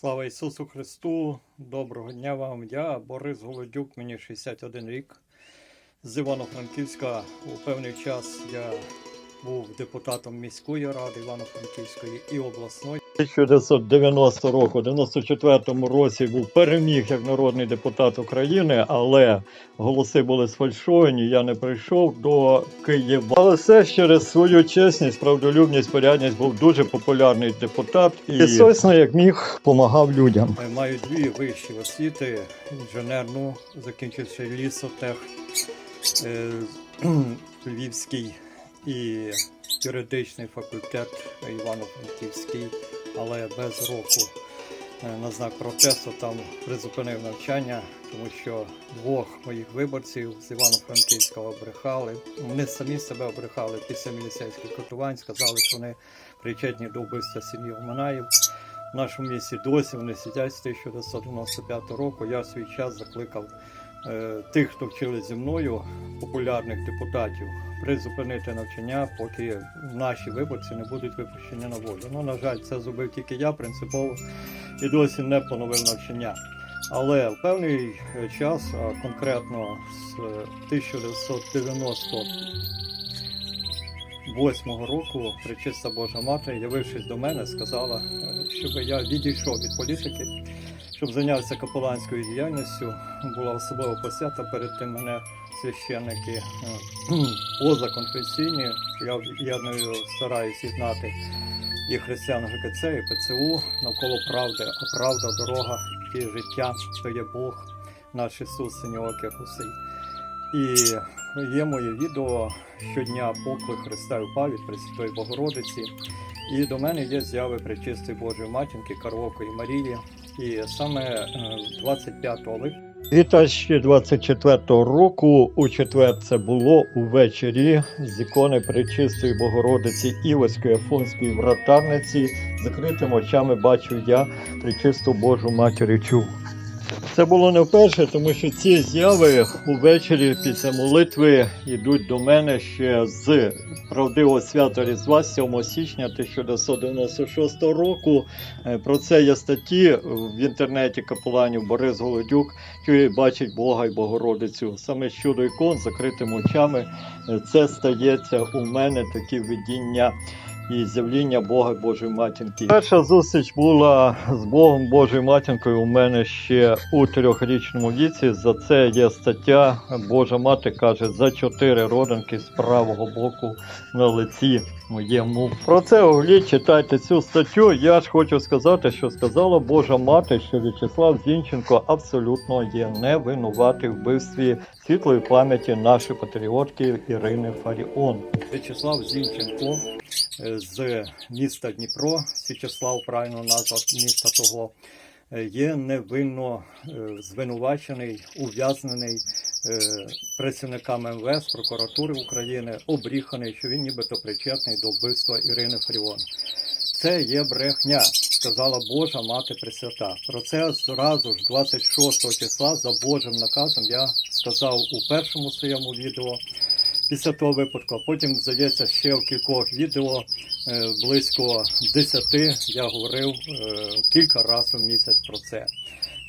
Слава Ісусу Христу! Доброго дня вам! Я Борис Голодюк, мені 61 рік. З Івано-Франківська у певний час я був депутатом міської ради Івано-Франківської і обласної. 1990 року, 94-му році був переміг як народний депутат України, але голоси були сфальшовані. Я не прийшов до Києва. Але все ж через свою чесність, правдолюбність, порядність був дуже популярний депутат і сосно, як міг, допомагав людям. Маю дві вищі освіти: інженерну, закінчивши лісотех е, Львівський і юридичний факультет Івано-Франківський, але без року е, на знак протесту там призупинив навчання, тому що двох моїх виборців з Івано-Франківська обрехали. Вони самі себе обрехали після міліцейських катувань, сказали, що вони причетні до вбивства сім'ї Оманаїв. В нашому місті досі вони сидять з 1995 року. Я в свій час закликав е, тих, хто вчили зі мною, популярних депутатів, призупинити навчання, поки наші виборці не будуть випущені на волю. Ну, на жаль, це зробив тільки я принципово і досі не поновив навчання. Але в певний е, час, а конкретно з е, 1998 року, Пречиста Божа Мати, явившись до мене, сказала, е, щоб я відійшов від політики, щоб зайнявся капеланською діяльністю. Була особлива посвята перед тим мене священники е, позаконфесійні. Я єдною стараюся єднати і християн ГКЦ, і ПЦУ навколо правди, а правда, дорога і життя то є Бог, наш Ісус Синьоокий Русий. І є моє відео щодня поклик Христа упав від Пресвятої Богородиці. І до мене є зяви Пречистої Божої Матінки Карвокої Марії. І саме е, 25 липня 2024 року у четвер це було увечері з ікони Пречистої Богородиці Івоської Афонської вратарниці. Закритими очами бачу я Пречисту Божу Матір чув. Це було не вперше, тому що ці зяви увечері після молитви йдуть до мене ще з правдивого свята Різдва 7 січня 1996 року. Е, Про це є статті в інтернеті капеланів Борис Голодюк, що бачить Бога і Богородицю. Саме щодо ікон закритими очами е, це стається у мене такі видіння і з'явління Бога Божої матінки. Перша зустріч була з Богом Божою матінкою у мене ще у трьохрічному віці. За це є стаття. Божа мати каже за чотири родинки з правого боку на лиці моєму. Про це оглядь, читайте цю статтю. Я ж хочу сказати, що сказала Божа мати, що В'ячеслав Зінченко абсолютно є не винуватий в вбивстві світлої пам'яті нашої патріотки Ірини Фаріон. В'ячеслав Зінченко з міста Дніпро, Січеслав, правильно назва міста того, е, є невинно е, звинувачений, ув'язнений е, працівниками МВС, прокуратури України, обріханий, що він нібито причетний до вбивства Ірини Фаріон. Це є брехня, сказала Божа Мати Пресвята. Про це зразу ж 26 числа за Божим наказом я сказав у першому своєму відео після того випадку. А потім, здається, ще в кількох відео е, близько 10 я говорив е, кілька разів в місяць про це.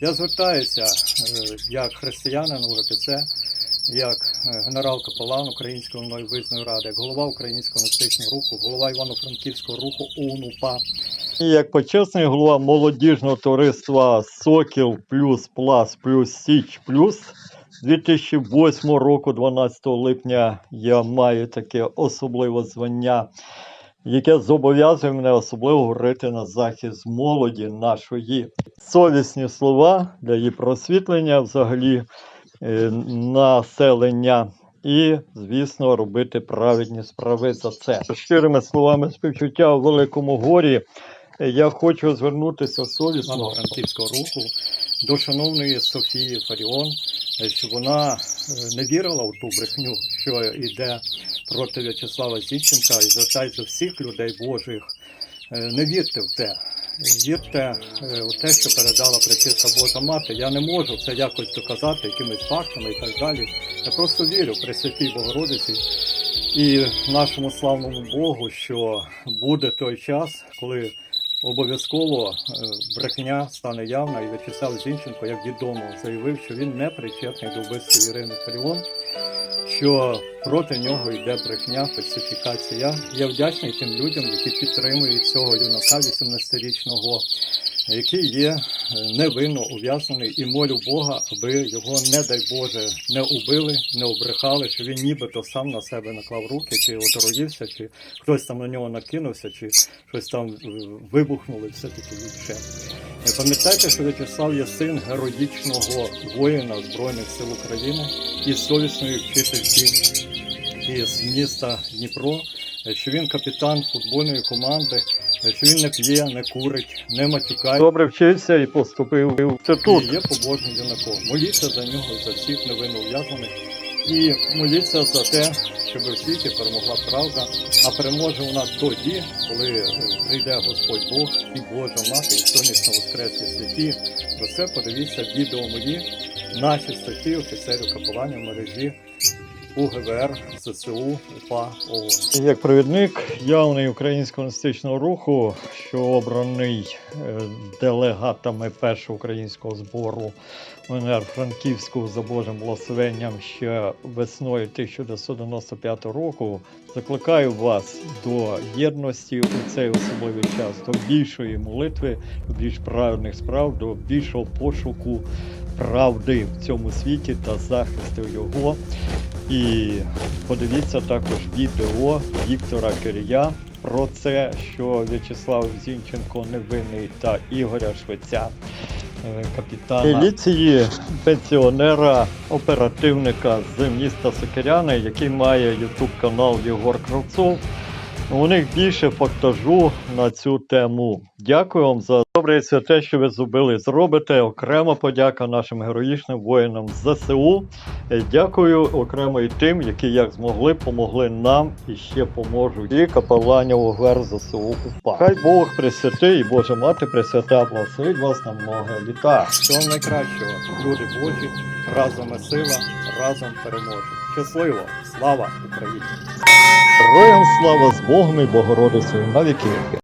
Я звертаюся е, як християнин УГКЦ, як генерал Капелан Української мною визнаної ради, як голова Українського національного руху, голова Івано-Франківського руху ОУНУПА. І як почесний голова молодіжного товариства Сокіл плюс Плас плюс Січ плюс з 2008 року, 12 липня, я маю таке особливе звання, яке зобов'язує мене особливо говорити на захист молоді нашої. Совісні слова для її просвітлення взагалі е, населення. І, звісно, робити праведні справи за це. Щирими словами співчуття у великому горі. Я хочу звернутися совісно франківського руху до шановної Софії Фаріон, щоб вона е, не вірила у ту брехню, що йде проти В'ячеслава Зінченка, і звертається всіх людей Божих. Е, Не вірте в те. Вірте е, у те, що передала Пречиста Божа Мати. Я не можу це якось доказати якимись фактами і так далі. Я просто вірю в Пресвятій Богородиці і нашому славному Богу, що буде той час, коли обов'язково е, брехня стане явна, і В'ячеслав Зінченко, як відомо, заявив, що він не причетний до вбивства Ірини Фаріон, що проти нього йде брехня, фальсифікація. Я вдячний тим людям, які підтримують цього юнака 18-річного, який є е, невинно ув'язнений, і молю Бога, аби його, не дай Боже, не убили, не обрехали, що він нібито сам на себе наклав руки, чи отруївся, чи хтось там на нього накинувся, чи щось там е, вибухнуло, і все таке інше. Е, Пам'ятайте, що В'ячеслав є син героїчного воїна Збройних сил України і совісної вчительки із міста Дніпро, що він капітан футбольної команди, е, що він не п'є, не курить, не матюкає. Добре вчився і поступив це тут. І є побожним юнаком. Моліться за нього, за всіх невинно ув'язнених. І моліться за те, щоб у світі перемогла правда, а переможе вона тоді, коли прийде Господь Бог і Божа Мати, і сонячно воскреслі святі. Про це подивіться відео мої, наші статті офіцерів капеланів в мережі УГВР, ЗСУ, УПА, ООН. Як провідник явний українського національного руху, що обраний е, делегатами першого українського збору УНР Франківську за Божим благословенням ще весною 1995 року, закликаю вас до єдності у цей особливий час, до більшої молитви, до більш правильних справ, до більшого пошуку правди в цьому світі та захисту його. І подивіться також відео Віктора Кирія про це, що В'ячеслав Зінченко невинний та Ігоря Швеця, е, капітана міліції, пенсіонера, оперативника з міста Сокиряни, який має ютуб канал Єгор Кравцов. У них більше фактажу на цю тему. Дякую вам за добре і святе, що ви зробили. Зробите окрема подяка нашим героїчним воїнам ЗСУ. Е, Дякую окремо і тим, які як змогли, помогли нам і ще поможуть. І капеланів УГР ЗСУ УПА. Хай Бог присвятий і Божа мати присвята благословить вас на много літа. Всього найкращого, люди Божі, разом і сила, разом переможемо. Щасливо! Слава Україні! Героям слава з Богом і Богородицею на віки.